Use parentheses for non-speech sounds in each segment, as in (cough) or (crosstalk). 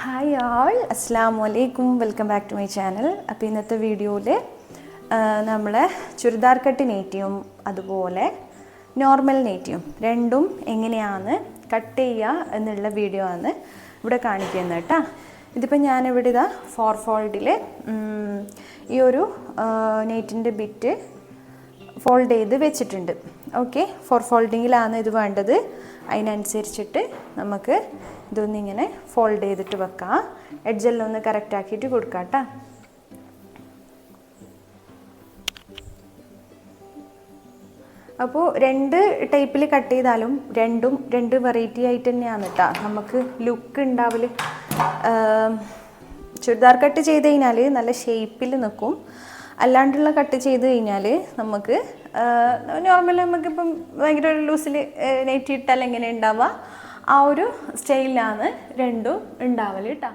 Hi ആൾ അസ്സാം വലൈക്കും welcome back to my channel അപ്പോൾ ഇന്നത്തെ വീഡിയോയിൽ നമ്മൾ ചുരിദാർ കട്ട് നെയ്റ്റിയും അതുപോലെ നോർമൽ നെയ്റ്റിയും രണ്ടും എങ്ങനെയാണ് കട്ട് ചെയ്യുക എന്നുള്ള വീഡിയോ ആണ് ഇവിടെ കാണിക്കുന്നത് കേട്ടോ. ഇതിപ്പോൾ ഞാനിവിടെ ഇതാ ഫോർ ഫോൾഡിൽ ഈ ഒരു നെയ്റ്റിന്റെ ബിറ്റ് ഫോൾഡ് ചെയ്ത് വെച്ചിട്ടുണ്ട്. ഓക്കെ ഫോർ ഫോൾഡിങ്ങിലാണ് ഇത് വേണ്ടത്. അതിനനുസരിച്ചിട്ട് നമുക്ക് ഇതൊന്നിങ്ങനെ ഫോൾഡ് ചെയ്തിട്ട് വെക്കാം. എഡ്ജെല്ലാം ഒന്ന് കറക്റ്റ് ആക്കിയിട്ട് കൊടുക്കാം കേട്ടോ അപ്പോൾ രണ്ട് ടൈപ്പിൽ കട്ട് ചെയ്താലും രണ്ടും രണ്ട് വെറൈറ്റി ആയിട്ട് തന്നെയാണ് കേട്ടോ നമുക്ക് ലുക്ക് ഉണ്ടാവൽ ചുരിദാർ കട്ട് ചെയ്ത് കഴിഞ്ഞാൽ നല്ല ഷേപ്പിൽ നിൽക്കും അല്ലാണ്ടുള്ള കട്ട് ചെയ്ത് കഴിഞ്ഞാൽ നമുക്ക് നോർമലി നമുക്കിപ്പം ഭയങ്കര ഒരു ലൂസിൽ നെറ്റ് ഇട്ടാൽ എങ്ങനെ ഉണ്ടാവുക ആ ഒരു സ്റ്റൈലാണ് രണ്ടും ഉണ്ടാവൽ കേട്ടോ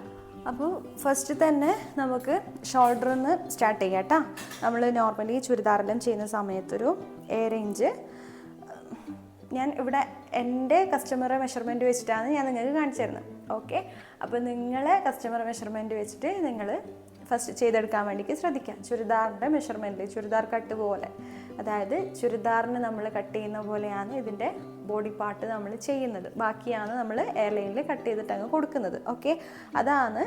അപ്പോൾ ഫസ്റ്റ് തന്നെ നമുക്ക് ഷോൾഡറിൽ നിന്ന് സ്റ്റാർട്ട് ചെയ്യാം കേട്ടോ നമ്മൾ നോർമലി ചുരിദാറെല്ലാം ചെയ്യുന്ന സമയത്തൊരു എ ഇഞ്ച് ഞാൻ ഇവിടെ എന്റെ കസ്റ്റമറെ മെഷർമെന്റ് വെച്ചിട്ടാണ് ഞാൻ നിങ്ങൾക്ക് കാണിച്ചു തരുന്നത്. ഓക്കെ അപ്പോൾ നിങ്ങളെ കസ്റ്റമർ മെഷർമെന്റ് വെച്ചിട്ട് നിങ്ങൾ ഫസ്റ്റ് ചെയ്തെടുക്കാൻ വേണ്ടിയിട്ട് ശ്രദ്ധിക്കാം. ചുരിദാറിന്റെ മെഷർമെന്റ് ചുരിദാർ കട്ട് പോലെ. അതായത് ചുരിദാറിന് നമ്മൾ കട്ട് ചെയ്യുന്ന പോലെയാണ് ഇതിന്റെ ബോഡി പാർട്ട് നമ്മൾ ചെയ്യുന്നത്. ബാക്കിയാണ് നമ്മൾ എയർലൈനിൽ കട്ട് ചെയ്തിട്ട് അങ്ങ് കൊടുക്കുന്നത്. ഓക്കെ അതാണ്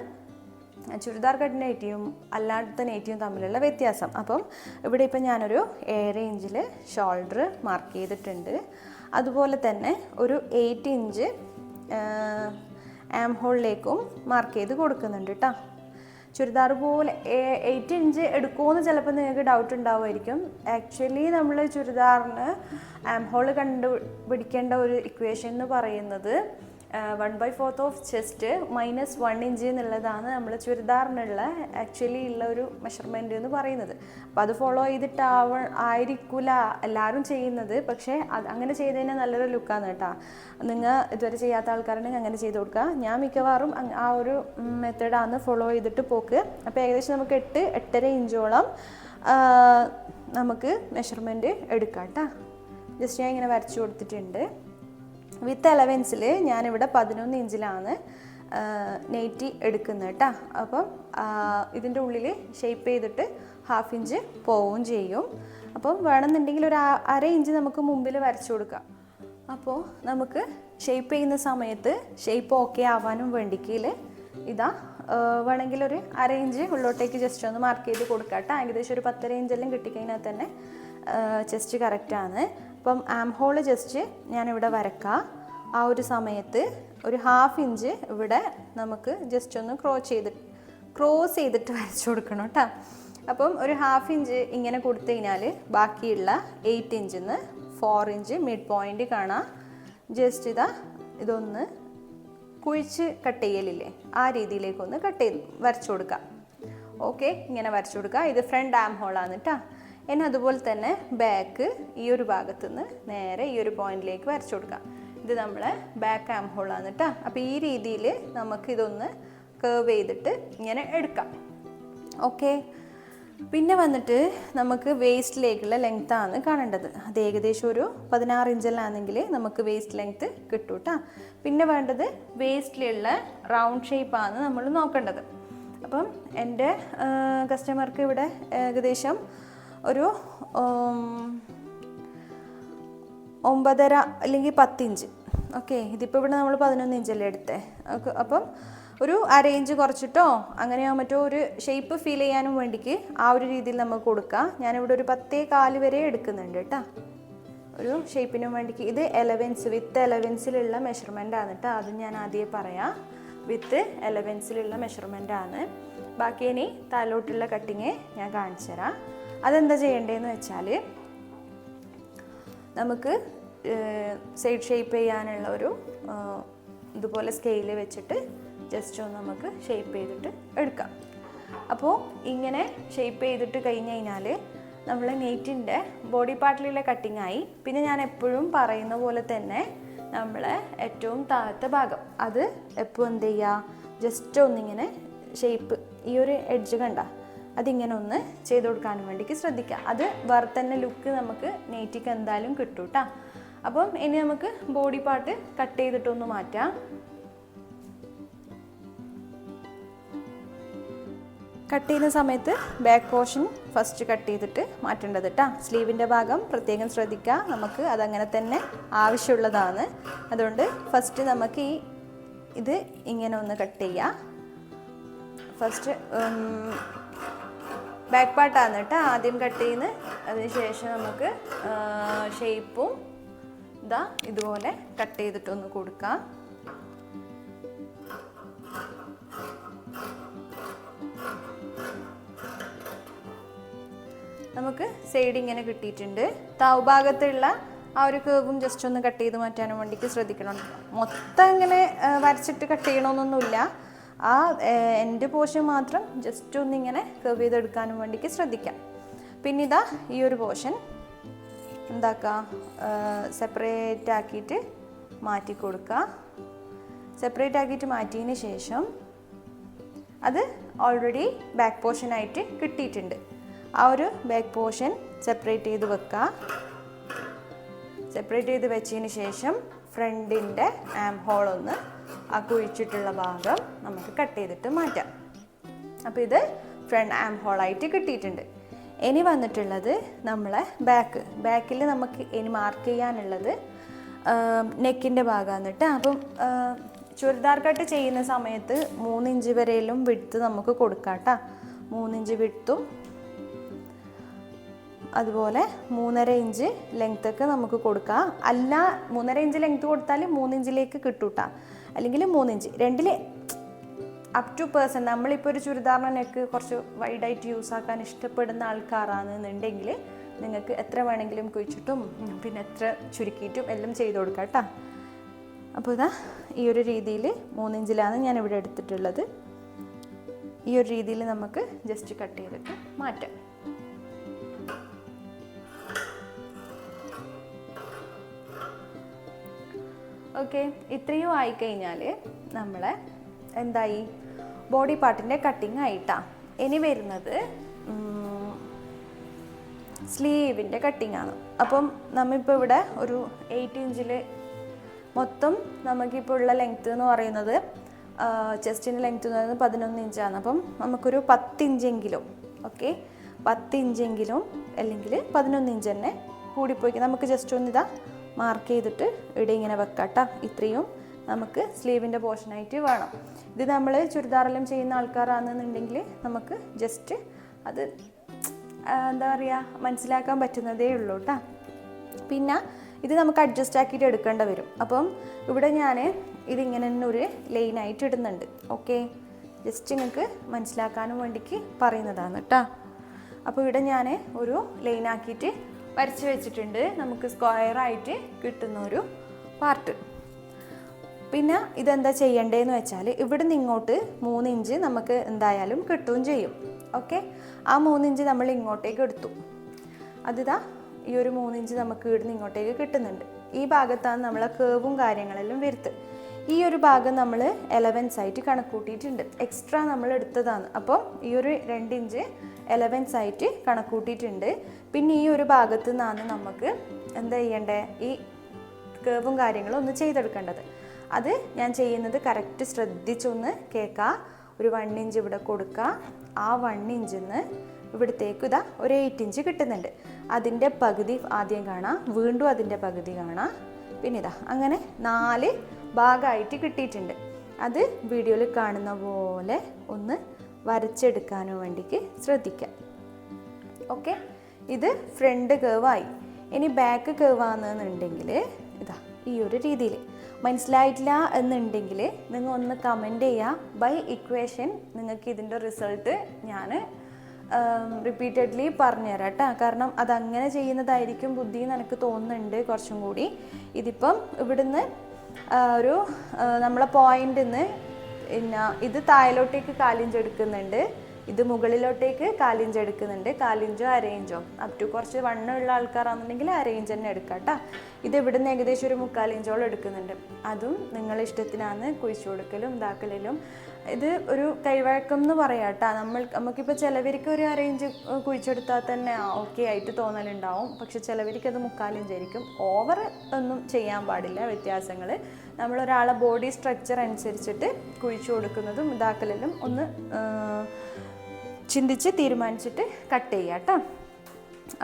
ചുരിദാർ കട്ട് നെറ്റിയും അല്ലാത്ത നെറ്റിയും തമ്മിലുള്ള വ്യത്യാസം. അപ്പം ഇവിടെ ഇപ്പം ഞാനൊരു എ റേഞ്ചിൽ ഷോൾഡർ മാർക്ക് ചെയ്തിട്ടുണ്ട്. അതുപോലെ തന്നെ ഒരു എയ്റ്റ് ഇഞ്ച് ആം ഹോളിലേക്കും മാർക്ക് ചെയ്ത് കൊടുക്കുന്നുണ്ട് കേട്ടോ ചുരിദാർ പോലെ എയ്റ്റ് ഇഞ്ച് എടുക്കുമെന്ന് ചിലപ്പോൾ നിങ്ങൾക്ക് ഡൗട്ട് ഉണ്ടാവുമായിരിക്കും. ആക്ച്വലി നമ്മൾ ചുരിദാറിന് ആം ഹോൾ കണ്ടുപിടിക്കേണ്ട ഒരു ഇക്വേഷൻ എന്ന് പറയുന്നത് one by fourth of chest minus one inch എന്നുള്ളതാണ് നമ്മൾ ചുരിദാറിനുള്ള ആക്ച്വലി ഉള്ള ഒരു മെഷർമെന്റ് എന്ന് പറയുന്നത്. അപ്പോൾ അത് ഫോളോ ചെയ്തിട്ടാവ ആയിരിക്കില്ല എല്ലാവരും ചെയ്യുന്നത്. പക്ഷേ അത് അങ്ങനെ ചെയ്ത് നല്ലൊരു ലുക്കാണ് കേട്ടോ. നിങ്ങൾ ഇതുവരെ ചെയ്യാത്ത ആൾക്കാരുണ്ടെങ്കിൽ അങ്ങനെ ചെയ്ത് കൊടുക്കുക. ഞാൻ മിക്കവാറും ആ ഒരു മെത്തേഡാണ് ഫോളോ ചെയ്തിട്ട് പോക്ക്. അപ്പോൾ ഏകദേശം നമുക്ക് എട്ട് എട്ടര ഇഞ്ചോളം നമുക്ക് മെഷർമെന്റ് എടുക്കാം കേട്ടോ. ജസ്റ്റ് ഞാൻ ഇങ്ങനെ വരച്ചു കൊടുത്തിട്ടുണ്ട്. വിത്ത് അലവൻസിൽ ഞാനിവിടെ പതിനൊന്ന് ഇഞ്ചിലാണ് നെയ്റ്റി എടുക്കുന്നത് കേട്ടോ അപ്പം ഇതിന്റെ ഉള്ളിൽ ഷേപ്പ് ചെയ്തിട്ട് ഹാഫ് ഇഞ്ച് പോവുകയും ചെയ്യും. അപ്പം വേണമെന്നുണ്ടെങ്കിൽ ഒരു അര ഇഞ്ച് നമുക്ക് മുമ്പിൽ വരച്ചു കൊടുക്കാം. അപ്പോൾ നമുക്ക് ഷേപ്പ് ചെയ്യുന്ന സമയത്ത് ഷേപ്പ് ഓക്കെ ആവാനും വേണ്ടിക്കിൽ ഇതാ വേണമെങ്കിൽ ഒരു അര ഇഞ്ച് ഉള്ളോട്ടേക്ക് ജസ്റ്റ് ഒന്ന് മാർക്ക് ചെയ്ത് കൊടുക്കാം കേട്ടോ ഏകദേശം ഒരു പത്തര ഇഞ്ചെല്ലാം കിട്ടിക്കഴിഞ്ഞാൽ തന്നെ ചെസ്റ്റ് കറക്റ്റാണ് അപ്പം ആം ഹോൾ ജസ്റ്റ് ഞാനിവിടെ വരക്കാം. ആ ഒരു സമയത്ത് ഒരു ഹാഫ് ഇഞ്ച് ഇവിടെ നമുക്ക് ജസ്റ്റ് ഒന്ന് ക്രോസ് ചെയ്ത് ക്രോസ് ചെയ്തിട്ട് (laughs) വരച്ചു കൊടുക്കണം കേട്ടോ. അപ്പം ഒരു ഹാഫ് ഇഞ്ച് ഇങ്ങനെ കൊടുത്തു കഴിഞ്ഞാൽ ബാക്കിയുള്ള എയ്റ്റ് ഇഞ്ചിൽ നിന്ന് ഫോർ ഇഞ്ച് മിഡ് പോയിന്റ് കാണാം. ജസ്റ്റ് ഇതാ ഇതൊന്ന് കുഴിച്ച് കട്ട് ചെയ്യലില്ലേ? ആ രീതിയിലേക്കൊന്ന് കട്ട് ചെയ്ത് വരച്ചു കൊടുക്കാം. ഓക്കെ ഇങ്ങനെ വരച്ചു കൊടുക്കുക ഇത് ഫ്രണ്ട് ആം ഹോളാണ് കേട്ടോ ഇനി അതുപോലെ തന്നെ ബാക്ക് ഈ ഒരു ഭാഗത്തു നിന്ന് നേരെ ഈ ഒരു പോയിന്റിലേക്ക് വരച്ചു കൊടുക്കാം. ഇത് നമ്മളെ ബാക്ക് ആം ഹോൾ ആണ് കേട്ടോ അപ്പോൾ ഈ രീതിയിൽ നമുക്ക് ഇതൊന്ന് കേവ് ചെയ്തിട്ട് ഇങ്ങനെ എടുക്കാം. ഓക്കെ പിന്നെ വന്നിട്ട് നമുക്ക് വേസ്റ്റിലേക്കുള്ള ലെങ്ത് ആണ് കാണേണ്ടത്. അത് ഏകദേശം ഒരു പതിനാറ് ഇഞ്ചിലാണെങ്കിൽ നമുക്ക് വേസ്റ്റ് ലെങ്ത് കിട്ടും കേട്ടോ പിന്നെ വേണ്ടത് വേസ്റ്റിലുള്ള റൗണ്ട് ഷേപ്പാണ് നമ്മൾ നോക്കേണ്ടത്. അപ്പം എന്റെ കസ്റ്റമർക്ക് ഇവിടെ ഏകദേശം ഒരു ഒമ്പതര അല്ലെങ്കിൽ പത്തിഞ്ച്. ഓക്കെ ഇതിപ്പോൾ ഇവിടെ നമ്മൾ പതിനൊന്ന് ഇഞ്ചല്ലേ എടുത്തേ. അപ്പം ഒരു അര ഇഞ്ച് കുറച്ചിട്ടോ അങ്ങനെയോ മറ്റോ ഒരു ഷേപ്പ് ഫീൽ ചെയ്യാനും വേണ്ടിക്ക് ആ ഒരു രീതിയിൽ നമുക്ക് കൊടുക്കാം. ഞാനിവിടെ ഒരു പത്തേ കാൽ വരെ എടുക്കുന്നുണ്ട് കേട്ടോ. ഒരു ഷേപ്പിനും വേണ്ടിക്ക്. ഇത് എലവൻസ് വിത്ത് എലവൻസിലുള്ള മെഷർമെന്റ് ആണ് കേട്ടോ അത് ഞാൻ ആദ്യമേ പറയാം. വിത്ത് എലവൻസിലുള്ള മെഷർമെന്റ് ആണ്. ബാക്കി ഇനി തലോട്ടുള്ള കട്ടിങ് ഞാൻ കാണിച്ചു തരാം അതെന്താ ചെയ്യേണ്ടതെന്ന് വെച്ചാൽ നമുക്ക് സൈഡ് ഷേപ്പ് ചെയ്യാനുള്ള ഒരു ഇതുപോലെ സ്കെയിൽ വെച്ചിട്ട് ജസ്റ്റ് ഒന്ന് നമുക്ക് ഷേപ്പ് ചെയ്തിട്ട് എടുക്കാം. അപ്പോൾ ഇങ്ങനെ ഷേപ്പ് ചെയ്തിട്ട് കഴിഞ്ഞ് കഴിഞ്ഞാൽ നമ്മൾ നെയ്റ്റിന്റെ ബോഡി പാർട്ടിലുള്ള കട്ടിങ് ആയി. പിന്നെ ഞാൻ എപ്പോഴും പറയുന്ന പോലെ തന്നെ നമ്മളെ ഏറ്റവും താഴത്തെ ഭാഗം. അത് എപ്പോൾ എന്ത് ചെയ്യുക ജസ്റ്റ് ഒന്നിങ്ങനെ ഷേപ്പ് ഈ ഒരു എഡ്ജ് കണ്ട. അതിങ്ങനെ ഒന്ന് ചെയ്ത് കൊടുക്കാനും വേണ്ടിക്ക് ശ്രദ്ധിക്കുക. അത് വേറെ തന്നെ ലുക്ക് നമുക്ക് നെയ്റ്റിക്ക് എന്തായാലും കിട്ടും കേട്ടോ അപ്പം ഇനി നമുക്ക് ബോഡി പാർട്ട് കട്ട് ചെയ്തിട്ടൊന്ന് മാറ്റാം. കട്ട് ചെയ്യുന്ന സമയത്ത് ബാക്ക് പോർഷൻ ഫസ്റ്റ് കട്ട് ചെയ്തിട്ട് മാറ്റേണ്ടത് കേട്ടോ സ്ലീവിന്റെ ഭാഗം പ്രത്യേകം ശ്രദ്ധിക്കുക. നമുക്ക് അതങ്ങനെ തന്നെ ആവശ്യമുള്ളതാണ്. അതുകൊണ്ട് ഫസ്റ്റ് നമുക്ക് ഈ ഇത് ഇങ്ങനെ ഒന്ന് കട്ട് ചെയ്യുക ഫസ്റ്റ് ബാക്ക് പാർട്ടാണ് കേട്ടോ. ആദ്യം കട്ട് ചെയ്യുന്നത് അതിനുശേഷം നമുക്ക് ഷേപ്പും ഇതാ ഇതുപോലെ കട്ട് ചെയ്തിട്ടൊന്ന് കൊടുക്കാം. നമുക്ക് സൈഡ് ഇങ്ങനെ കിട്ടിയിട്ടുണ്ട്. താവ് ഭാഗത്തുള്ള ആ ഒരു കേവും ജസ്റ്റ് ഒന്ന് കട്ട് ചെയ്ത് മാറ്റാനും വേണ്ടിക്ക് ശ്രദ്ധിക്കണം. മൊത്തം ഇങ്ങനെ വരച്ചിട്ട് കട്ട് ചെയ്യണമെന്നൊന്നുമില്ല ആ എന്റെ പോർഷൻ മാത്രം ജസ്റ്റ് ഒന്ന് ഇങ്ങനെ കേവ് ചെയ്തെടുക്കാനും വേണ്ടിക്ക് ശ്രദ്ധിക്കാം. പിന്നെ ഇതാ ഈ ഒരു പോർഷൻ എന്താക്കുക സെപ്പറേറ്റ് ആക്കിയിട്ട് മാറ്റി കൊടുക്കുക സെപ്പറേറ്റ് ആക്കിയിട്ട് മാറ്റിയതിന് ശേഷം അത് ഓൾറെഡി ബാക്ക് പോർഷനായിട്ട് കിട്ടിയിട്ടുണ്ട്. ആ ഒരു ബാക്ക് പോർഷൻ സെപ്പറേറ്റ് ചെയ്ത് വെക്കുക സെപ്പറേറ്റ് ചെയ്ത് വെച്ചതിന് ശേഷം ഫ്രണ്ടിന്റെ ആം ഹോൾ ഒന്ന് ആ കുഴിച്ചിട്ടുള്ള ഭാഗം നമുക്ക് കട്ട് ചെയ്തിട്ട് മാറ്റാം. അപ്പോൾ ഇത് ഫ്രണ്ട് ആം ഹോളായിട്ട് കിട്ടിയിട്ടുണ്ട്. ഇനി വന്നിട്ടുള്ളത് നമ്മളെ ബാക്ക് ബാക്കിൽ നമുക്ക് ഇനി മാർക്ക് ചെയ്യാനുള്ളത് നെക്കിന്റെ ഭാഗമാണ് കേട്ടോ അപ്പം ചുരിദാർ കട്ട് ചെയ്യുന്ന സമയത്ത് മൂന്നിഞ്ച് വരെയും വിടുത്ത് നമുക്ക് കൊടുക്കാം കേട്ടോ മൂന്നിഞ്ച് വിടുത്തും അതുപോലെ മൂന്നര ഇഞ്ച് ലെങ്ത്തൊക്കെ നമുക്ക് കൊടുക്കാം. അല്ല മൂന്നര ഇഞ്ച് ലെങ്ത്ത് കൊടുത്താൽ മൂന്നിഞ്ചിലേക്ക് കിട്ടൂട്ടാ. അല്ലെങ്കിൽ മൂന്നിഞ്ച്. രണ്ടിൽ അപ് ടു പേഴ്സൺ നമ്മളിപ്പോൾ ഒരു ചുരിദാറിന് നെക്ക് കുറച്ച് വൈഡായിട്ട് യൂസ് ആക്കാൻ ഇഷ്ടപ്പെടുന്ന ആൾക്കാരാണെന്നുണ്ടെങ്കിൽ നിങ്ങൾക്ക് എത്ര വേണമെങ്കിലും കുഴിച്ചിട്ടും പിന്നെ എത്ര ചുരുക്കിയിട്ടും എല്ലാം ചെയ്ത് കൊടുക്കാം കേട്ടോ അപ്പോൾ ഇതാ ഈ ഒരു രീതിയിൽ മൂന്നിഞ്ചിലാണ് ഞാൻ ഇവിടെ എടുത്തിട്ടുള്ളത്. ഈ ഒരു രീതിയിൽ നമുക്ക് ജസ്റ്റ് കട്ട് ചെയ്തിട്ട് മാറ്റാം. ഓക്കെ. ഇത്രയും ആയിക്കഴിഞ്ഞാൽ നമ്മളെ എന്തായി? ബോഡി പാർട്ടിന്റെ കട്ടിങ് ആയിട്ടാ. ഇനി വരുന്നത് സ്ലീവിന്റെ കട്ടിങ് ആണ്. അപ്പം നമ്മിപ്പോൾ ഇവിടെ ഒരു എയ്റ്റ് ഇഞ്ചിൽ മൊത്തം നമുക്കിപ്പോൾ ഉള്ള ലെങ്ത്ത് എന്ന് പറയുന്നത് ചെസ്റ്റിന്റെ ലെങ്ത്ത് എന്ന് പറയുന്നത് പതിനൊന്ന് ഇഞ്ചാണ് അപ്പം നമുക്കൊരു പത്ത് ഇഞ്ചെങ്കിലും ഓക്കെ പത്ത് ഇഞ്ചെങ്കിലും അല്ലെങ്കിൽ പതിനൊന്ന് ഇഞ്ച് തന്നെ കൂടിപ്പോയി. നമുക്ക് ജസ്റ്റ് ഒന്ന് ഇതാ മാർക്ക് ചെയ്തിട്ട് ഇവിടെ ഇങ്ങനെ വെക്കാട്ടോ ഇത്രയും നമുക്ക് സ്ലീവിന്റെ പോർഷനായിട്ട് വേണം. ഇത് നമ്മൾ ചുരിദാറെല്ലാം ചെയ്യുന്ന ആൾക്കാരാണെന്നുണ്ടെങ്കിൽ നമുക്ക് ജസ്റ്റ് അത് എന്താ പറയുക മനസ്സിലാക്കാൻ പറ്റുന്നതേ ഉള്ളൂ കേട്ടോ പിന്നെ ഇത് നമുക്ക് അഡ്ജസ്റ്റ് ആക്കിയിട്ട് എടുക്കേണ്ട വരും. അപ്പം ഇവിടെ ഞാൻ ഇതിങ്ങനെ തന്നെ ഒരു ലൈനായിട്ട് ഇടുന്നുണ്ട്. ഓക്കെ ജസ്റ്റ് നിങ്ങൾക്ക് മനസ്സിലാക്കാനും വേണ്ടിക്ക് പറയുന്നതാണ് കേട്ടോ അപ്പോൾ ഇവിടെ ഞാൻ ഒരു ലൈനാക്കിയിട്ട് വരച്ച് വെച്ചിട്ടുണ്ട്. നമുക്ക് സ്ക്വയറായിട്ട് കിട്ടുന്ന ഒരു പാർട്ട് പിന്നെ ഇതെന്താ ചെയ്യേണ്ടതെന്ന് വെച്ചാൽ ഇവിടുന്ന് ഇങ്ങോട്ട് മൂന്ന് ഇഞ്ച് നമുക്ക് എന്തായാലും കിട്ടുകയും ചെയ്യും. ഓക്കെ ആ മൂന്ന് ഇഞ്ച് നമ്മൾ ഇങ്ങോട്ടേക്ക് എടുത്തു. അതിതാ ഈ ഒരു മൂന്ന് ഇഞ്ച് നമുക്ക് ഇവിടുന്ന് ഇങ്ങോട്ടേക്ക് കിട്ടുന്നുണ്ട്. ഈ ഭാഗത്താണ് നമ്മളെ കേവും കാര്യങ്ങളെല്ലാം വരുത്ത്. ഈ ഒരു ഭാഗം നമ്മൾ എലവൻസ് ആയിട്ട് കണക്കൂട്ടിയിട്ടുണ്ട്. എക്സ്ട്രാ നമ്മൾ എടുത്തതാണ്. അപ്പോൾ ഈ ഒരു രണ്ട് ഇഞ്ച് എലവൻസ് ആയിട്ട് കണക്കൂട്ടിയിട്ടുണ്ട്. പിന്നെ ഈ ഒരു ഭാഗത്ത് നിന്നാണ് നമുക്ക് എന്താ ചെയ്യേണ്ടത് ഈ കേവും കാര്യങ്ങളും ഒന്ന് ചെയ്തെടുക്കേണ്ടത്. അത് ഞാൻ ചെയ്യുന്നത് കറക്റ്റ് ശ്രദ്ധിച്ചൊന്ന് കേൾക്കുക ഒരു വൺ ഇഞ്ച് ഇവിടെ കൊടുക്കുക ആ വൺ ഇഞ്ചിന്ന് ഇവിടത്തേക്ക് ഇതാ ഒരു എയ്റ്റ് ഇഞ്ച് കിട്ടുന്നുണ്ട്. അതിന്റെ പകുതി ആദ്യം കാണാം. വീണ്ടും അതിന്റെ പകുതി കാണാം. പിന്നെ ഇതാ അങ്ങനെ നാല് ഭാഗമായിട്ട് കിട്ടിയിട്ടുണ്ട്. അത് വീഡിയോയിൽ കാണുന്ന പോലെ ഒന്ന് വരച്ചെടുക്കാനും വേണ്ടിക്ക് ശ്രദ്ധിക്കാം. ഓക്കെ? ഇത് ഫ്രണ്ട് കേവായി. ഇനി ബാക്ക് കേവാണെന്നുണ്ടെങ്കിൽ ഇതാ ഈ ഒരു രീതിയിൽ. മനസ്സിലായിട്ടില്ല എന്നുണ്ടെങ്കിൽ നിങ്ങൾ ഒന്ന് കമന്റ് ചെയ്യുക ബൈ ഇക്വേഷൻ നിങ്ങൾക്ക് ഇതിന്റെ റിസൾട്ട് ഞാൻ റിപ്പീറ്റഡ്ലി പറഞ്ഞുതരാം കേട്ടോ. കാരണം അതങ്ങനെ ചെയ്യുന്നതായിരിക്കും ബുദ്ധി എന്ന് എനിക്ക് തോന്നുന്നുണ്ട് കുറച്ചും കൂടി. ഇതിപ്പം ഇവിടുന്ന് ഒരു നമ്മളെ പോയിന്റിൽ നിന്ന് പിന്നെ ഇത് താഴോട്ടേക്ക് കാലിഞ്ച് എടുക്കുന്നുണ്ട് ഇത് മുകളിലോട്ടേക്ക് കാലിഞ്ച് എടുക്കുന്നുണ്ട്. കാലിഞ്ചോ അരയിഞ്ചോ? അപ് ടു കുറച്ച് വണ്ണമുള്ള ആൾക്കാരാണെന്നുണ്ടെങ്കിൽ അരയിഞ്ച് തന്നെ എടുക്കാം കേട്ടോ ഇത് ഇവിടുന്ന് ഏകദേശം ഒരു മുക്കാലിഞ്ചോളം എടുക്കുന്നുണ്ട്. അതും നിങ്ങളുടെ ഇഷ്ടത്തിനാണ് കുഴിച്ചു കൊടുക്കലും ഇതാക്കലും ഇത് ഒരു കൈവഴക്കം എന്ന് പറയാം കേട്ടോ നമ്മൾ നമുക്കിപ്പോൾ ചിലവർക്ക് ഒരു അരയിഞ്ച് കുഴിച്ചെടുത്താൽ തന്നെ ഓക്കെ ആയിട്ട് തോന്നലുണ്ടാവും. പക്ഷെ ചിലവർക്ക് അത് മുക്കാലിഞ്ചായിരിക്കും. ഓവർ ഒന്നും ചെയ്യാൻ പാടില്ല വ്യത്യാസങ്ങൾ. നമ്മളൊരാളെ ബോഡി സ്ട്രക്ചർ അനുസരിച്ചിട്ട് കുഴിച്ചു കൊടുക്കുന്നതും ഇതാക്കലിലും ഒന്ന് ചിന്തിച്ച് തീരുമാനിച്ചിട്ട് കട്ട് ചെയ്യുക കേട്ടോ.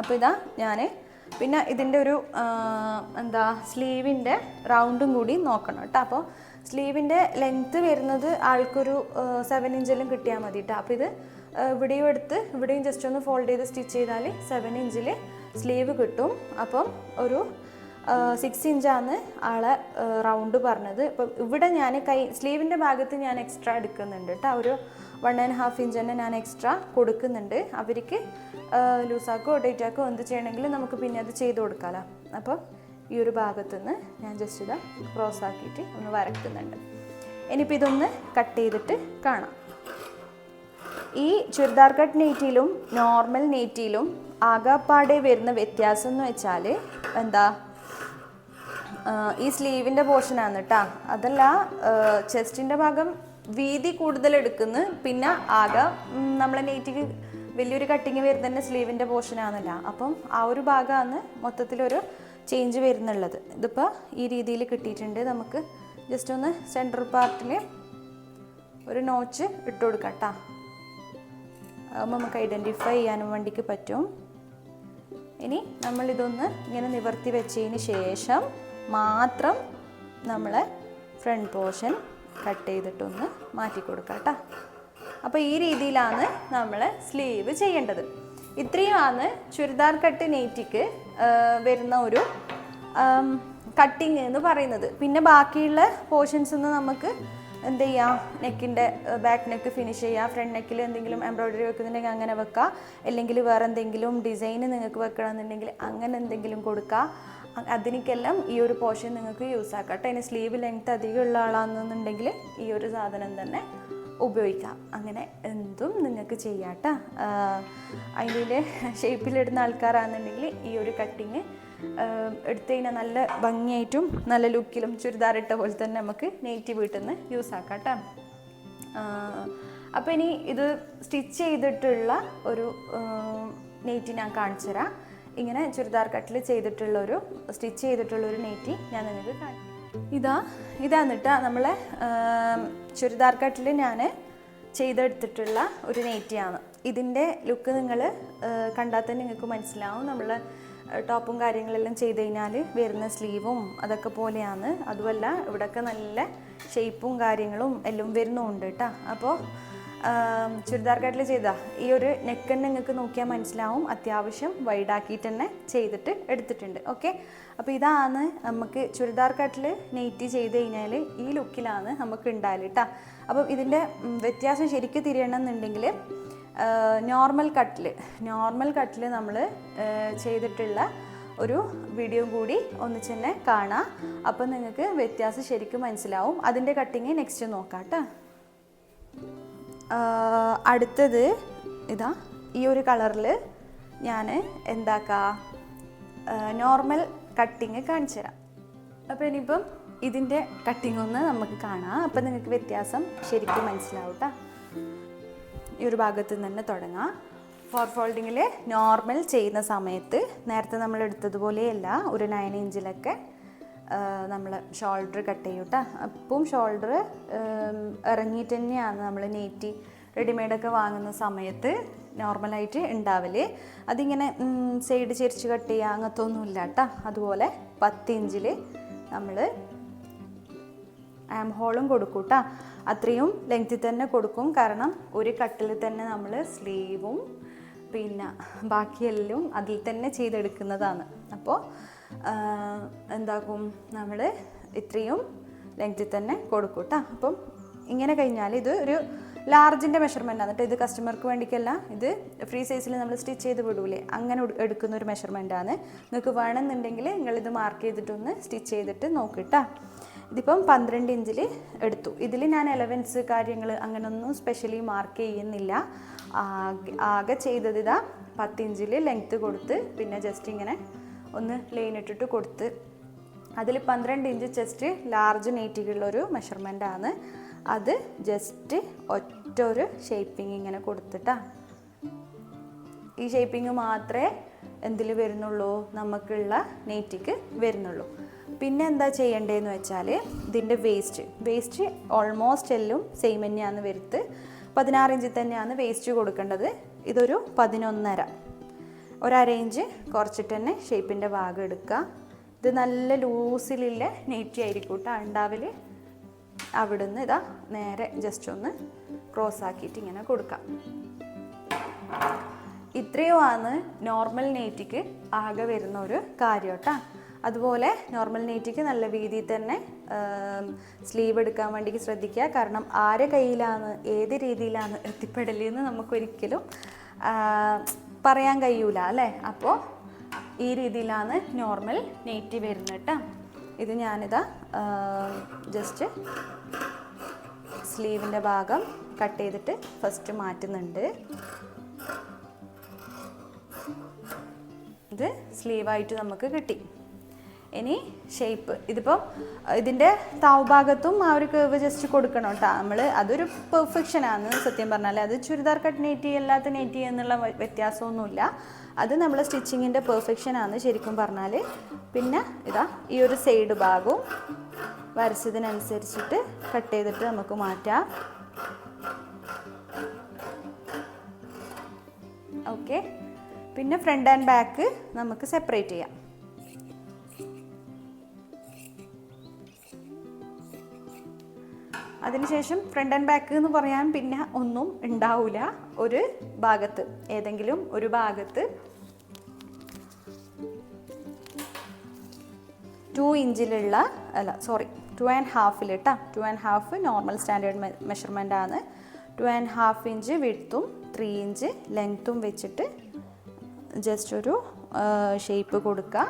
അപ്പോൾ ഇതാ ഞാൻ പിന്നെ ഇതിന്റെ ഒരു എന്താ സ്ലീവിന്റെ റൗണ്ടും കൂടി നോക്കണം കേട്ടോ. അപ്പോൾ സ്ലീവിന്റെ ലെങ്ത്ത് വരുന്നത് ആൾക്കൊരു സെവൻ ഇഞ്ചിലും കിട്ടിയാൽ മതി കേട്ടോ. അപ്പോൾ ഇത് ഇവിടെയും എടുത്ത് ഇവിടെയും ജസ്റ്റ് ഒന്ന് ഫോൾഡ് ചെയ്ത് സ്റ്റിച്ച് ചെയ്താൽ സെവൻ ഇഞ്ചിൽ സ്ലീവ് കിട്ടും. അപ്പം ഒരു സിക്സ് ഇഞ്ചാണ് ആളെ റൗണ്ട് പറഞ്ഞത്. ഇപ്പം ഇവിടെ ഞാൻ കൈ സ്ലീവിന്റെ ഭാഗത്ത് ഞാൻ എക്സ്ട്രാ എടുക്കുന്നുണ്ട് കേട്ടോ. ഒരു വൺ ആൻഡ് ഹാഫ് ഇഞ്ച് തന്നെ ഞാൻ എക്സ്ട്രാ കൊടുക്കുന്നുണ്ട്. അവർക്ക് ലൂസാക്കോ ഡേറ്റാക്കോ എന്ത് ചെയ്യണമെങ്കിലും നമുക്ക് പിന്നെ അത് ചെയ്ത് കൊടുക്കാമല്ലോ അപ്പോൾ ഈ ഒരു ഭാഗത്തു നിന്ന് ഞാൻ ജസ്റ്റ് ഇതാ ക്രോസ് ആക്കിയിട്ട് ഒന്ന് വരക്കുന്നുണ്ട്. ഇനിയിപ്പോൾ ഇതൊന്ന് കട്ട് ചെയ്തിട്ട് കാണാം. ഈ ചുരിദാർ കട്ട് നെയ്റ്റിയിലും നോർമൽ നെയ്റ്റിയിലും ആകാപ്പാടെ വരുന്ന വ്യത്യാസം എന്ന് വെച്ചാൽ എന്താ ഈ സ്ലീവിന്റെ പോർഷനാണ് കേട്ടോ അതല്ല ചെസ്റ്റിന്റെ ഭാഗം വീതി കൂടുതൽ എടുക്കുന്ന. പിന്നെ ആകെ നമ്മളെ നെയ്റ്റിക്ക് വലിയൊരു കട്ടിങ് വരുന്നതന്നെ സ്ലീവിന്റെ പോർഷനാണല്ല അപ്പം ആ ഒരു ഭാഗമാണ് മൊത്തത്തിലൊരു ചേഞ്ച് വരുന്നുള്ളത്. ഇതിപ്പോൾ ഈ രീതിയിൽ കിട്ടിയിട്ടുണ്ട്. നമുക്ക് ജസ്റ്റ് ഒന്ന് സെൻട്രൽ പാർട്ടിൽ ഒരു നോച്ച് ഇട്ട് കൊടുക്കാം കേട്ടോ അതാകുമ്പോൾ നമുക്ക് ഐഡന്റിഫൈ ചെയ്യാനും വേണ്ടിക്ക് പറ്റും. ഇനി നമ്മൾ ഇതൊന്ന് ഇങ്ങനെ നിവർത്തി വെച്ചതിന് ശേഷം മാത്രം നമ്മളെ ഫ്രണ്ട് പോർഷൻ കട്ട് ചെയ്തിട്ടൊന്ന് മാറ്റി കൊടുക്കാം കേട്ടോ. അപ്പോൾ ഈ രീതിയിലാണ് നമ്മൾ സ്ലീവ് ചെയ്യേണ്ടത്. ഇത്രയുമാണ് ചുരിദാർ കട്ട് നെയ്റ്റിക്ക് വരുന്ന ഒരു കട്ടിങ് എന്ന് പറയുന്നത്. പിന്നെ ബാക്കിയുള്ള പോർഷൻസ് ഒന്ന് നമുക്ക് എന്ത് ചെയ്യാം? നെക്കിന്റെ ബാക്ക് നെക്ക് ഫിനിഷ് ചെയ്യുക ഫ്രണ്ട് നെക്കിൽ എന്തെങ്കിലും എംബ്രോയ്ഡറി വെക്കുന്നുണ്ടെങ്കിൽ അങ്ങനെ വെക്കുക അല്ലെങ്കിൽ വേറെ എന്തെങ്കിലും ഡിസൈൻ നിങ്ങൾക്ക് വെക്കണമെന്നുണ്ടെങ്കിൽ അങ്ങനെ എന്തെങ്കിലും കൊടുക്കുക അ- അതിനേക്കെല്ലാം ഈ ഒരു പോർഷൻ നിങ്ങൾക്ക് യൂസ് ആക്കാം കേട്ടോ അതിന് സ്ലീവ് ലെങ്ത് അധികമുള്ള ആളാണെന്നുണ്ടെങ്കിൽ ഈ ഒരു സാധനം തന്നെ ഉപയോഗിക്കാം. അങ്ങനെ എന്തും നിങ്ങൾക്ക് ചെയ്യാം കേട്ടോ അതിന്റെ ഷേപ്പിലിടുന്ന ആൾക്കാരാണെന്നുണ്ടെങ്കിൽ ഈ ഒരു കട്ടിങ് എടുത്തു കഴിഞ്ഞാൽ നല്ല ഭംഗിയായിട്ടും നല്ല ലുക്കിലും ചുരിദാർ ഇട്ട പോലെ തന്നെ നമുക്ക് നെയ്റ്റ് വീട്ടിൽ നിന്ന് യൂസ് ആക്കാം കേട്ടോ അപ്പോൾ ഇനി ഇത് സ്റ്റിച്ച് ചെയ്തിട്ടുള്ള ഒരു നെയ്റ്റ് ഞാൻ കാണിച്ചു തരാം ഇങ്ങനെ ചുരിദാർ കട്ടിൽ ചെയ്തിട്ടുള്ള ഒരു സ്റ്റിച്ച് ചെയ്തിട്ടുള്ള ഒരു നെറ്റി ഞാൻ നിങ്ങൾക്ക് കാണിക്കും ഇതാ ഇതാന്നിട്ട് നമ്മളെ ചുരിദാർ കട്ടിൽ ഞാൻ ചെയ്തെടുത്തിട്ടുള്ള ഒരു നെറ്റിയാണ്. ഇതിന്റെ ലുക്ക് നിങ്ങൾ കണ്ടാൽ തന്നെ നിങ്ങൾക്ക് മനസ്സിലാവും. നമ്മൾ ടോപ്പും കാര്യങ്ങളെല്ലാം ചെയ്ത് കഴിഞ്ഞാൽ വരുന്ന സ്ലീവും അതൊക്കെ പോലെയാണ്. അതുമല്ല ഇവിടെയൊക്കെ നല്ല ഷേപ്പും കാര്യങ്ങളും എല്ലാം വരുന്നുണ്ട് കേട്ടോ. അപ്പോൾ ചുരിദാർ കട്ടിൽ ചെയ്താൽ ഈ ഒരു നെക്ക് തന്നെ നിങ്ങൾക്ക് നോക്കിയാൽ മനസ്സിലാവും. അത്യാവശ്യം വൈഡാക്കിയിട്ട് തന്നെ ചെയ്തിട്ട് എടുത്തിട്ടുണ്ട്. ഓക്കെ അപ്പോൾ ഇതാണ് നമുക്ക് ചുരിദാർ കട്ടിൽ നെയ്റ്റ് ചെയ്ത് കഴിഞ്ഞാൽ ഈ ലുക്കിലാണ് നമുക്ക് ഉണ്ടായാൽ കേട്ടോ അപ്പം ഇതിന്റെ വ്യത്യാസം ശരിക്കും തിരിയണം എന്നുണ്ടെങ്കിൽ നോർമൽ കട്ടിൽ നോർമൽ കട്ടിൽ നമ്മൾ ചെയ്തിട്ടുള്ള ഒരു വീഡിയോ കൂടി ഒന്നിച്ച് തന്നെ കാണാം. അപ്പം നിങ്ങൾക്ക് വ്യത്യാസം ശരിക്കും മനസ്സിലാവും. അതിന്റെ കട്ടിങ് നെക്സ്റ്റ് നോക്കാം കേട്ടോ അടുത്തത് ഇതാ ഈ ഒരു കളറിൽ ഞാൻ എന്താക്കാം നോർമൽ കട്ടിങ് കാണിച്ചു തരാം. അപ്പോൾ ഇനിയിപ്പം ഇതിന്റെ കട്ടിങ് ഒന്ന് നമുക്ക് കാണാം. അപ്പം നിങ്ങൾക്ക് വ്യത്യാസം ശരിക്കും മനസ്സിലാവും ഈ ഒരു ഭാഗത്ത് തന്നെ തുടങ്ങാം. ഫോർ ഫോൾഡിങ്ങിൽ നോർമൽ ചെയ്യുന്ന സമയത്ത് നേരത്തെ നമ്മൾ എടുത്തതുപോലെയല്ല ഒരു നയൻ ഇഞ്ചിലൊക്കെ നമ്മൾ ഷോൾഡർ കട്ട് ചെയ്യും കേട്ടോ ഷോൾഡർ ഇറങ്ങിയിട്ട് തന്നെയാണ് നമ്മൾ നെയ്റ്റി റെഡിമെയ്ഡൊക്കെ വാങ്ങുന്ന സമയത്ത് നോർമലായിട്ട് ഉണ്ടാവൽ അതിങ്ങനെ സൈഡ് ചെരിച്ച് കട്ട് ചെയ്യുക അങ്ങനത്തെ ഒന്നുമില്ല കേട്ടോ അതുപോലെ പത്ത് ഇഞ്ചിൽ നമ്മൾ ആം ഹോളും കൊടുക്കും കേട്ടോ അത്രയും ലെങ്ത്തിൽ തന്നെ കൊടുക്കും. കാരണം ഒരു കട്ടിൽ തന്നെ നമ്മൾ സ്ലീവും പിന്നെ ബാക്കിയെല്ലാം അതിൽ തന്നെ ചെയ്തെടുക്കുന്നതാണ്. അപ്പോൾ എന്താക്കും നമ്മൾ ഇത്രയും ലെങ്ത്തിൽ തന്നെ കൊടുക്കും കേട്ടോ അപ്പം ഇങ്ങനെ കഴിഞ്ഞാൽ ഇത് ഒരു ലാർജിന്റെ മെഷർമെന്റ് ആണ്. കേട്ടോ ഇത് കസ്റ്റമർക്ക് വേണ്ടിക്കല്ല ഇത് ഫ്രീ സൈസിൽ നമ്മൾ സ്റ്റിച്ച് ചെയ്ത് വിടൂലേ. അങ്ങനെ എടുക്കുന്ന ഒരു മെഷർമെന്റ് ആണ്. നിങ്ങൾക്ക് വേണമെന്നുണ്ടെങ്കിൽ ഇത് മാർക്ക് ചെയ്തിട്ടൊന്ന് സ്റ്റിച്ച് ചെയ്തിട്ട് നോക്കിട്ടാ ഇതിപ്പം പന്ത്രണ്ട് ഇഞ്ചിൽ എടുത്തു. ഇതിൽ ഞാൻ എലവൻസ് കാര്യങ്ങൾ അങ്ങനൊന്നും സ്പെഷ്യലി മാർക്ക് ചെയ്യുന്നില്ല. ആകെ ചെയ്തത് ഇതാ പത്തിഞ്ചിൽ ലെങ്ത്ത് കൊടുത്ത് പിന്നെ ജസ്റ്റ് ഇങ്ങനെ ഒന്ന് ലൈൻ ഇട്ടിട്ട് കൊടുത്ത്. അതിൽ പന്ത്രണ്ട് ഇഞ്ച് ചെസ്റ്റ് ലാർജ് നെയ്റ്റിക്കുള്ളൊരു ആണ്. അത് ജസ്റ്റ് ഒറ്റ ഒരു ഷേപ്പിംഗ് ഇങ്ങനെ കൊടുത്തിട്ടാ. ഈ ഷേപ്പിംഗ് മാത്രമേ എന്തിൽ വരുന്നുള്ളൂ? നമുക്കുള്ള നെയ്റ്റിക്ക് വരുന്നുള്ളൂ. പിന്നെ എന്താ ചെയ്യേണ്ടതെന്ന് വെച്ചാൽ ഇതിന്റെ വേസ്റ്റ് വേസ്റ്റ് ഓൾമോസ്റ്റ് എല്ലാം സെയിം തന്നെയാണ് വരുത്ത്. പതിനാറ് ഇഞ്ചിൽ തന്നെയാണ് വേസ്റ്റ് കൊടുക്കേണ്ടത്. ഇതൊരു പതിനൊന്നര. ഒരര ഇഞ്ച് കുറച്ചിട്ട് തന്നെ ഷേപ്പിന്റെ ഭാഗം എടുക്കുക. ഇത് നല്ല ലൂസിലുള്ള നെറ്റി ആയിരിക്കും കേട്ടോ. ഉണ്ടാവിൽ അവിടുന്ന് ഇതാ നേരെ ജസ്റ്റ് ഒന്ന് ക്രോസ് ആക്കിയിട്ട് ഇങ്ങനെ കൊടുക്കാം ഇത്രയുമാണ് നോർമൽ നെയ്റ്റിക്ക് ആകെ വരുന്ന ഒരു കാര്യം കേട്ടോ. അതുപോലെ നോർമൽ നെയ്റ്റിക്ക് നല്ല രീതിയിൽ തന്നെ സ്ലീവ് എടുക്കാൻ വേണ്ടി ശ്രദ്ധിക്കുക. കാരണം ആരെ കയ്യിലാണ് ഏത് രീതിയിലാണ് എത്തിപ്പെടലെന്ന് നമുക്കൊരിക്കലും പറയാൻ കഴിയൂല അല്ലേ? അപ്പോൾ ഈ രീതിയിലാണ് നോർമൽ നെയ്റ്റി വരുന്നത് കേട്ടോ. ഇത് ഞാനിതാ ജസ്റ്റ് സ്ലീവിന്റെ ഭാഗം കട്ട് ചെയ്തിട്ട് ഫസ്റ്റ് മാറ്റുന്നുണ്ട്. ഇത് സ്ലീവായിട്ട് നമുക്ക് കിട്ടി. ഇനി ഷേപ്പ് ഇതിപ്പം ഇതിന്റെ താവ്ഭാഗത്തും ആ ഒരു കേവ് ജസ്റ്റ് കൊടുക്കണം കേട്ടോ. നമ്മൾ അതൊരു പെർഫെക്ഷനാണ് സത്യം പറഞ്ഞാൽ അത് ചുരിദാർ കട്ട് നെറ്റി അല്ലാത്ത നെറ്റി എന്നുള്ള വ്യ- വ്യത്യാസമൊന്നുമില്ല. അത് നമ്മൾ സ്റ്റിച്ചിങ്ങിന്റെ പെർഫെക്ഷനാണ് ശരിക്കും പറഞ്ഞാൽ പിന്നെ ഇതാ ഈ ഒരു സൈഡ് ഭാഗവും വരച്ചതിനനുസരിച്ചിട്ട് കട്ട് ചെയ്തിട്ട് നമുക്ക് മാറ്റാം. ഓക്കെ പിന്നെ ഫ്രണ്ട് ആൻഡ് ബാക്ക് നമുക്ക് സെപ്പറേറ്റ് ചെയ്യാം. അതിനുശേഷം ഫ്രണ്ട് ആൻഡ് ബാക്ക് എന്ന് പറയാൻ പിന്നെ ഒന്നും ഉണ്ടാവില്ല ഒരു ഭാഗത്ത് ഏതെങ്കിലും ഒരു ഭാഗത്ത് ടു ഇഞ്ചിലുള്ള അല്ല സോറി ടു ആൻഡ് ഹാഫിൽ കേട്ടോ two and half normal standard measurement ആണ്. ടു ആൻഡ് ഹാഫ് ഇഞ്ച് വിടുത്തും ത്രീ ഇഞ്ച് ലെങ്ത്തും വെച്ചിട്ട് ജസ്റ്റ് ഒരു ഷേപ്പ് കൊടുക്കുക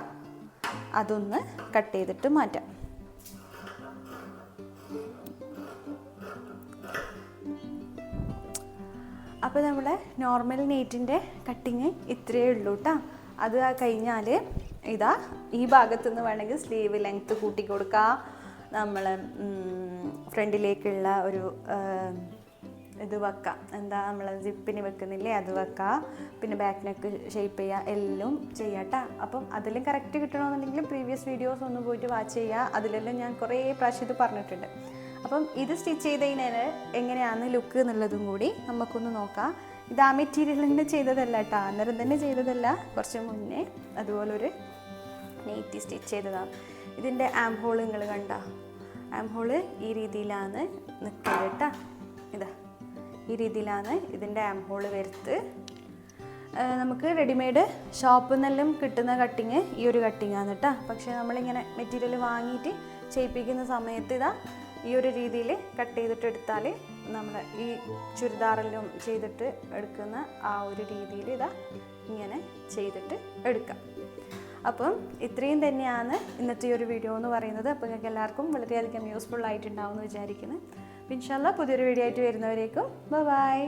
അതൊന്ന് കട്ട് ചെയ്തിട്ട് മാറ്റാം. അപ്പോൾ നമ്മുടെ നോർമൽ നെയ്റ്റിന്റെ കട്ടിങ് ഇത്രയേ ഉള്ളൂ കേട്ടോ അത് കഴിഞ്ഞാൽ ഇതാ ഈ ഭാഗത്തു നിന്ന് വേണമെങ്കിൽ സ്ലീവ് ലെങ്ത്ത് കൂട്ടി കൊടുക്കുക നമ്മൾ ഫ്രണ്ടിലേക്കുള്ള ഒരു ഇത് വെക്കാം. എന്താ നമ്മൾ സിപ്പിന് വെക്കുന്നില്ലേ അത് വെക്കാം. പിന്നെ ബാക്ക് നെക്ക് ഷേപ്പ് ചെയ്യുക എല്ലാം ചെയ്യാട്ടാ അപ്പം അതിലും കറക്റ്റ് കിട്ടണമെന്നുണ്ടെങ്കിൽ പ്രീവിയസ് വീഡിയോസ് ഒന്ന് പോയിട്ട് വാച്ച് ചെയ്യുക അതിലെല്ലാം ഞാൻ കുറേ പ്രാവശ്യം ഇത് പറഞ്ഞിട്ടുണ്ട്. അപ്പം ഇത് സ്റ്റിച്ച് ചെയ്ത് കഴിഞ്ഞാൽ എങ്ങനെയാണ് ലുക്ക് എന്നുള്ളതും കൂടി നമുക്കൊന്ന് നോക്കാം. ഇത് ആ മെറ്റീരിയലിന്റെ ചെയ്തതല്ല കേട്ടോ. അന്നേരം തന്നെ ചെയ്തതല്ല. കുറച്ച് മുന്നേ അതുപോലൊരു നെയ്റ്റി സ്റ്റിച്ച് ചെയ്തതാണ് ഇതിന്റെ ആം ഹോൾ നിങ്ങൾ കണ്ട? ആം ഹോൾ ഈ രീതിയിലാണ് നിൽക്കുന്നത് കേട്ടോ. ഇതാ. ഈ രീതിയിലാണ് ഇതിന്റെ ആം ഹോൾ വരുത്ത്. നമുക്ക് റെഡിമെയ്ഡ് ഷോപ്പിൽ നിന്നെല്ലാം കിട്ടുന്ന കട്ടിങ് ഈ ഒരു കട്ടിങ് ആണ് കേട്ടോ. പക്ഷേ നമ്മളിങ്ങനെ മെറ്റീരിയൽ വാങ്ങിയിട്ട് ചെയ്യിപ്പിക്കുന്ന സമയത്ത് ഇതാ ഈ ഒരു രീതിയിൽ കട്ട് ചെയ്തിട്ട് എടുത്താൽ നമ്മൾ ഈ ചുരിദാറിലും ചെയ്തിട്ട് എടുക്കുന്ന ആ ഒരു രീതിയിൽ ഇതാ ഇങ്ങനെ ചെയ്തിട്ട് എടുക്കാം. അപ്പം ഇത്രയും തന്നെയാണ് ഇന്നത്തെ ഈ ഒരു വീഡിയോ എന്ന് പറയുന്നത്. അപ്പോൾ നിങ്ങൾക്ക് എല്ലാവർക്കും വളരെയധികം യൂസ്ഫുൾ ആയിട്ടുണ്ടാവും എന്ന് വിചാരിക്കുന്നു ഇൻഷാല്ല പുതിയൊരു വീഡിയോ ആയിട്ട് വരുന്നവരേക്കും ബൈ.